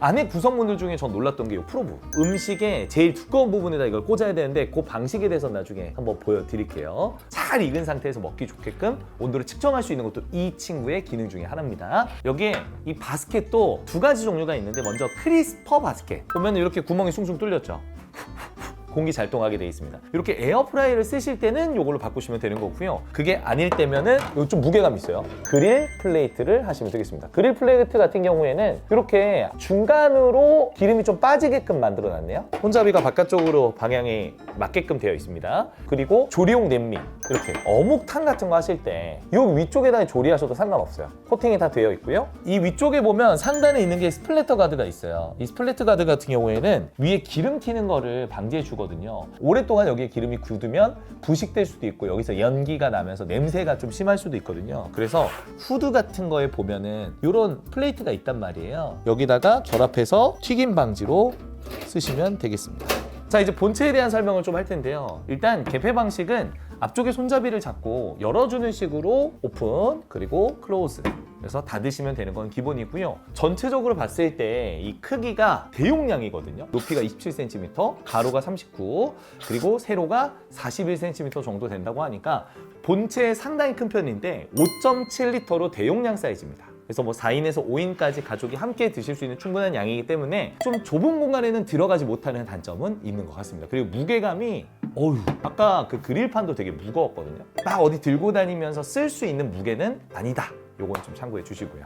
안에 구성물들 중에 전 놀랐던 게 이 프로브. 음식의 제일 두꺼운 부분에다 이걸 꽂아야 되는데 그 방식에 대해서 나중에 한번 보여드릴게요. 잘 익은 상태에서 먹기 좋게끔 온도를 측정할 수 있는 것도 이 친구의 기능 중에 하나입니다. 여기에 이 바스켓도 두 가지 종류가 있는데 먼저 크리스퍼 바스켓. 보면 이렇게 구멍이 숭숭 뚫렸죠. 공기 잘 통하게 되어 있습니다. 이렇게 에어프라이를 쓰실 때는 이걸로 바꾸시면 되는 거고요. 그게 아닐 때면은 이거 좀 무게감 있어요. 그릴 플레이트를 하시면 되겠습니다. 그릴 플레이트 같은 경우에는 이렇게 중간으로 기름이 좀 빠지게끔 만들어 놨네요. 손잡이가 바깥쪽으로 방향이 맞게끔 되어 있습니다. 그리고 조리용 냄비 이렇게 어묵탕 같은 거 하실 때 이 위쪽에다 조리하셔도 상관없어요. 코팅이 다 되어 있고요. 이 위쪽에 보면 상단에 있는 게 스플래터 가드가 있어요. 이 스플래터 가드 같은 경우에는 위에 기름 튀는 거를 방지해 주 거든요. 오랫동안 여기에 기름이 굳으면 부식될 수도 있고 여기서 연기가 나면서 냄새가 좀 심할 수도 있거든요. 그래서 후드 같은 거에 보면은 이런 플레이트가 있단 말이에요. 여기다가 결합해서 튀김 방지로 쓰시면 되겠습니다. 자 이제 본체에 대한 설명을 좀 할 텐데요. 일단 개폐 방식은 앞쪽에 손잡이를 잡고 열어주는 식으로 오픈 그리고 클로즈 그래서 닫으시면 되는 건 기본이고요. 전체적으로 봤을 때 이 크기가 대용량이거든요. 높이가 27cm, 가로가 39, 그리고 세로가 41cm 정도 된다고 하니까 본체 상당히 큰 편인데 5.7L로 대용량 사이즈입니다. 그래서 뭐 4인에서 5인까지 가족이 함께 드실 수 있는 충분한 양이기 때문에 좀 좁은 공간에는 들어가지 못하는 단점은 있는 것 같습니다. 그리고 무게감이 어휴 아까 그 그릴판도 되게 무거웠거든요. 막 어디 들고 다니면서 쓸 수 있는 무게는 아니다. 요건 좀 참고해 주시고요.